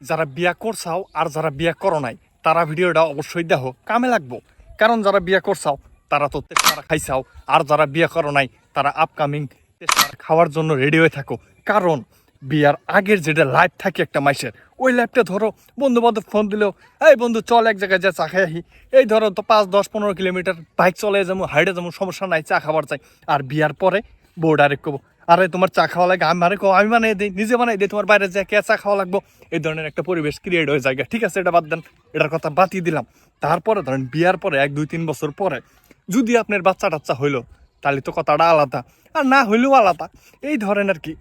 যারা বিয়া করছাও আর যারা বিয়া করো নাই, তারা ভিডিওটা অবশ্যই দেখো, কামে লাগবো। কারণ যারা বিয়া করছাও, তারা তো তেষ্টারা খাইছাও, আর যারা বিয়া করো নাই, তারা আপকামিং তেষ্টারা খাওয়ার জন্য রেডি হয়ে থাকো। কারণ বিয়ার আগের যেটা লাইফ থাকে একটা মাইসের, ওই লাইফটা ধরো বন্ধু বান্ধব ফোন দিলেও, এই বন্ধু, চল এক জায়গায় যা, চা খাই আহি এই ধরো তো পাঁচ, দশ, পনেরো কিলোমিটার বাইক চলে যাব, হাইটে যাব, সমস্যা নাই, চা খাবার চাই। আর বিয়ার পরে বউ ডাইরেক্ট আরে তোমার চা খাওয়া লাগে, আমি মানে কো আমি বানাই দিই নিজে বানাই দিই, তোমার বাইরে যা কে চা খাওয়া লাগবো, এই ধরনের একটা পরিবেশ ক্রিয়েট হয়ে যায় ঠিক আছে, এটা বাদ দেন, এটার কথা বাতিয়ে দিলাম। তারপরে ধরেন বিয়ার পরে, এক, দুই, তিন বছর পরে, যদি আপনার বাচ্চা টাচ্চা হইল, তাহলে তো কথাটা আলাদা। আর না হইলেও আলাদা। এই ধরেন আর কি,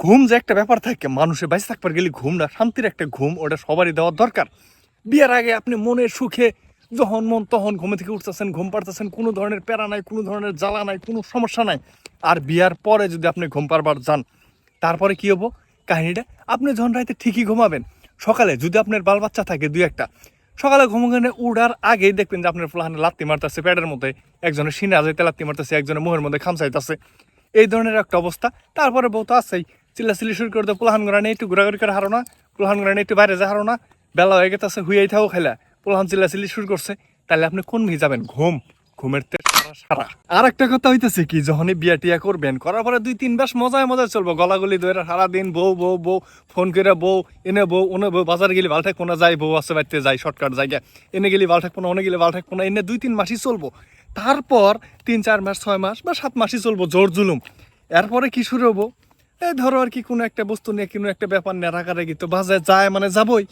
ঘুম যে একটা ব্যাপার থাকে, মানুষের বাইসে থাকবার গেলে ঘুম না শান্তির একটা ঘুম, ওটা সবারই দেওয়ার দরকার। বিয়ের আগে আপনি মনের সুখে যখন মন তখন ঘুমে থেকে উঠতেছেন, ঘুম পাড়তেছেন, কোনো ধরনের প্যারা নাই, কোনো ধরনের জ্বালা নাই, কোনো সমস্যা নাই। আর বিয়ার পরে যদি আপনি ঘুম পারবার যান, তারপরে কি হব? কাহিনীটা, আপনি যখন রাইতে ঠিকই ঘুমাবেন, সকালে যদি আপনার বাল বাচ্চা থাকে দুই একটা, সকালে ঘুমোঘানে উড়ার আগেই দেখবেন যে আপনার ফুলাহানে লাত্তি মারতেছে প্যাডের মধ্যে একজনের সিনে আজাইতে লাত্তি মারতেছে একজনের মুহের মধ্যে খামচাইতেছে এই ধরনের একটা অবস্থা। তারপরে বউ তো আছেই, চিল্লাচিল্লি শুরু করে তো পোলাহান গোড়া নেই একটু ঘোরাঘুরি করে হারো না পোলাহান গোড়া একটু বাইরে যা, হারো না, বেলা হয়ে গেছে হুইয়াই থাও খেলা পোলাহান চিল্লাচিল্লি শুরু করছে, তাহলে আপনি কোন মিহি যাবেন? ঘুম, ঘুমের তে সারা আর একটা কথা হইতেছে কি, যখনই বিয়া টিয়া করবেন, করার পরে দুই তিন মাস মজায় মজায় চলবো। গলাগুলি ধরে সারাদিন বউ বউ বউ, ফোন করে বউ, এনে বউ, ওনে বউ, বাজার গেলে ভালো থাকব না যাই বউ আছে বাড়িতে যাই শর্টকাট জায়গা। এনে গেলে ভালো থাকব না ওনে গেলে ভালো থাকব না এনে দুই তিন মাসই চলবো। তারপর তিন চার মাস, ছয় মাস বা সাত মাসই চলবো, জোর জুলুম। এরপরে কি শুরু হব? এই ধরো আর কি কোনো একটা বস্তু নিয়ে, কোনো একটা ব্যাপার নিয়ে রাগারাগি তো বাজায় যায় মানে যাবই।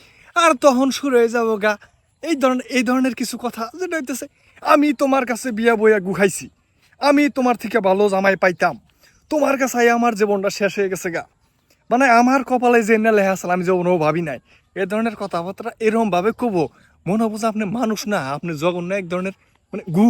আর তখন শুরু হয়ে যাব গা এই ধরনের এই ধরনের কিছু কথা যেটা হইতেছে, আমি তোমার কাছে বিয়া বইয়া গুখাইছি আমি তোমার থেকে ভালো জামাই পাইতাম। তোমার কাছে আমার জীবনটা শেষ হয়ে গেছে গা। মানে আমার কপালে যে না লেখা আসলে আমি যখন ভাবি নাই। এ ধরনের কথাবার্তা এরকম ভাবে কব, মনে হব যে আপনি মানুষ না, আপনি জঘন্য এক ধরনের মানে গু।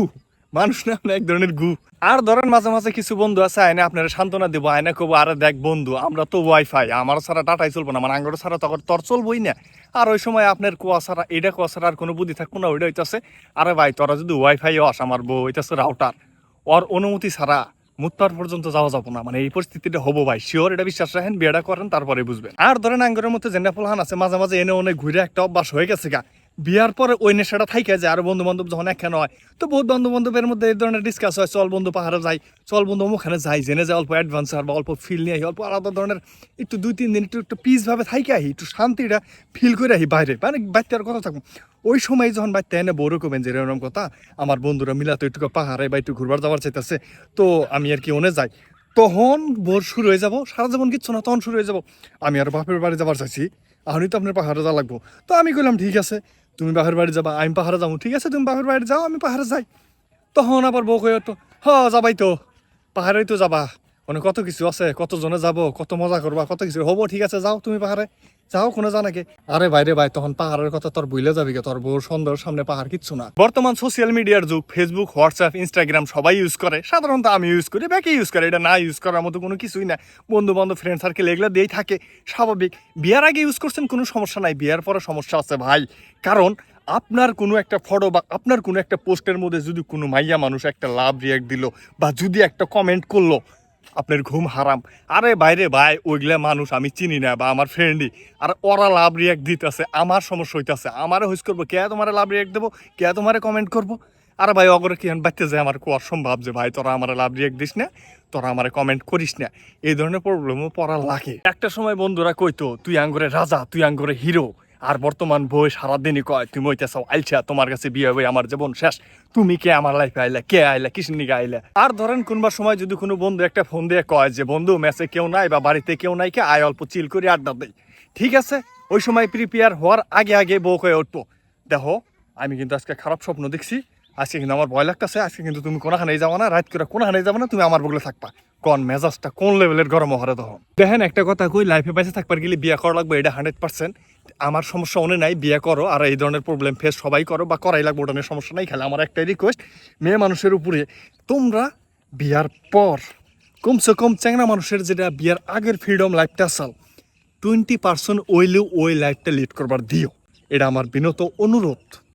মানুষ না, আপনি এক ধরনের গু। আর ধরেন মাঝে মাঝে কিছু বন্ধু আছে, আয়না আপনারা সান্ত্বনা দেবো, আয়না কবো, আরে দেখ বন্ধু, আমরা তো ওয়াইফাই আমার ছাড়া ডাটাই চলবো না মানে আঙ্গর ছাড়া তখন তর চলবোই না। আর ওই সময় আপনার কুয়াশারা এটা কুয়াশার আর কোনো বুদ্ধি থাকব না ওইটা হইতেছে, আরে ভাই, তোরা যদি ওয়াইফাই আস আমার বউ, হইতেছে রাউটার ওর অনুমতি ছাড়া মুত্তার পর্যন্ত যাওয়া যাব না। মানে এই পরিস্থিতিটা হব ভাই। শিওর এটা বিশ্বাস রাখেন, বিয়েটা করেন, তারপরে বুঝবেন। আর ধরেন আঙ্গরের মধ্যে জেন্ডা ফুলহান আছে, মাঝে মাঝে এনে অনেক ঘুরে একটা অভ্যাস হয়ে গেছে গা। বিয়ার পরে ওই নেশাটা থাইকে যায়, আর বন্ধু বান্ধব যখন একখানে হয়, তো বহুত বন্ধু বান্ধবের মধ্যে এই ধরনের ডিসকাস হয়, চল বন্ধু পাহাড়ে যাই, চল বন্ধু ওখানে যাই, জেনে যায় অল্প অ্যাডভান্স আর বা অল্প ফিল নিয়ে আহি, অল্প আলাদা ধরনের একটু দুই তিন দিন একটু একটু পিস ভাবে থাইকে আহি, একটু শান্তিটা ফিল করে আহি বাইরে। মানে বাচ্চার কথা থাকব ওই সময় যখন বাচ্চা এনে বড় করবেন যে এরকম কথা, আমার বন্ধুরা মিলাতে একটু পাহাড়ে বা একটু ঘুরবার যাওয়ার চাইতেছে, তো আমি আর কি ওনে যাই। তখন ভোর শুরু হয়ে যাব, সারা জীবন কিচ্ছু না, তখন শুরু হয়ে যাব। আমি আর বাপের বাড়ি যাবার চাইছি। আহনি তো আপনার পাহাড়ে যা লাগবো। তো আমি কইলাম, ঠিক আছে, তুমি বাপের বাড়ি যাবা, আমি পাহাড়ে যাব। ঠিক আছে, তুমি বাপের বাড়ি যাও, আমি পাহাড়ে যাই। তখন আবার বউ কয়ে তো, হ, যাবাই তো, পাহাড়েই তো যাবা। মানে কত কিছু আছে কত জনে যাব, কত মজা করবা, কত কিছু। হব, ঠিক আছে, যাও তুমি পাহাড়ে যাও, কোনো জানাকে আরে বাইরে ভাই, তখন পাহাড়ের কথা তোর বুঝলে যাবি তোর বউর সুন্দর সামনে পাহাড় কিচ্ছু না। বর্তমান সোশ্যাল মিডিয়ার যুগ ফেসবুক হোয়াটসঅ্যাপ ইনস্টাগ্রাম সবাই ইউজ করে। সাধারণত আমি ইউজ করি, বাকি ইউজ করে। এটা না ইউজ করার মতো কোনো কিছুই না। বন্ধু বান্ধব ফ্রেন্ড সার্কেল এগুলো দিয়েই থাকে। স্বাভাবিক। বিয়ার আগে ইউজ করছেন, কোনো সমস্যা নাই। বিয়ার পরে সমস্যা আছে ভাই। কারণ আপনার কোনো একটা ফটো বা আপনার কোনো একটা পোস্টের মধ্যে যদি কোনো মাইয়া মানুষ একটা লাভ রিয়াক্ট দিল বা যদি একটা কমেন্ট করল আপনার ঘুম হারাম। আরে বাইরে ভাই, ওইগুলা মানুষ আমি চিনি না বা আমার ফ্রেন্ডই আর ওরা লাভ রিয়াক্ট দিতেছে, আমার সমস্যা হইতেছে। আমারও হুইস করব, কে তোমার লাভ রিয়াক্ট দেবো, কে তোমার কমেন্ট করব? আরে ভাই, অগরে কি বাচ্চা যায় আমার খুব অসম্ভব যে ভাই, তোরা আমার লাভ রিয়াক্ট দিস না, তোরা আমার কমেন্ট করিস না। এই ধরনের প্রবলেমও পড়া লাগে। একটা সময় বন্ধুরা কইতো, তুই আঙ্গরে রাজা, তুই আঙ্গরে হিরো আর বর্তমান বই সারাদিনই কয়, তুমি ওইটা সব আইলছা তোমার কাছে বিয়ে হবে আমার জীবন শেষ। তুমি কে আমার লাইফে আইলা, কে আইলা, কিসের নিকে আইলা? আর ধরেন কোনবার সময় যদি কোনো বন্ধু একটা ফোন দিয়ে কয় যে, বন্ধু মেসে কেউ নাই বা বাড়িতে কেউ নাই কে, আয় অল্প চিল করে, আড্ডা দেয় ঠিক আছে? ওই সময় প্রিপেয়ার হওয়ার আগে আগে বউ হয়ে উঠবো। দেখো, আমি কিন্তু আজকে খারাপ স্বপ্ন দেখছি। আজকে কিন্তু আমার ভয় লাগতেছে, আজকে কিন্তু তুমি কোনখানে যাব না, রাত করে কোনখানে যাব না, তুমি আমার বগলে থাকবা। কোন মেজাজটা, কোন লেভেলের গরম হরে তখন? দেখেন, একটা কথা কই লাইফে পাইসে থাকবার গেলে বিয়ে করা লাগবে, এটা হান্ড্রেড পার্সেন্ট আমার সমস্যা অনে নাই, বিয়ে করো, আর এই ধরনের প্রবলেম ফেস সবাই করো, বা করাই লাগবে, ওটা নিয়ে সমস্যা নাই, খেলে আমার একটাই রিকোয়েস্ট মেয়ে মানুষের উপরে তোমরা বিয়ার পর, কমসে কম চ্যাংরা মানুষের যেটা বিয়ার আগের ফ্রিডম লাইফটা আসাল টোয়েন্টি পার্সেন্ট ওইলেও ওই লাইফটা লিড করবার দিও। এটা আমার বিনত অনুরোধ।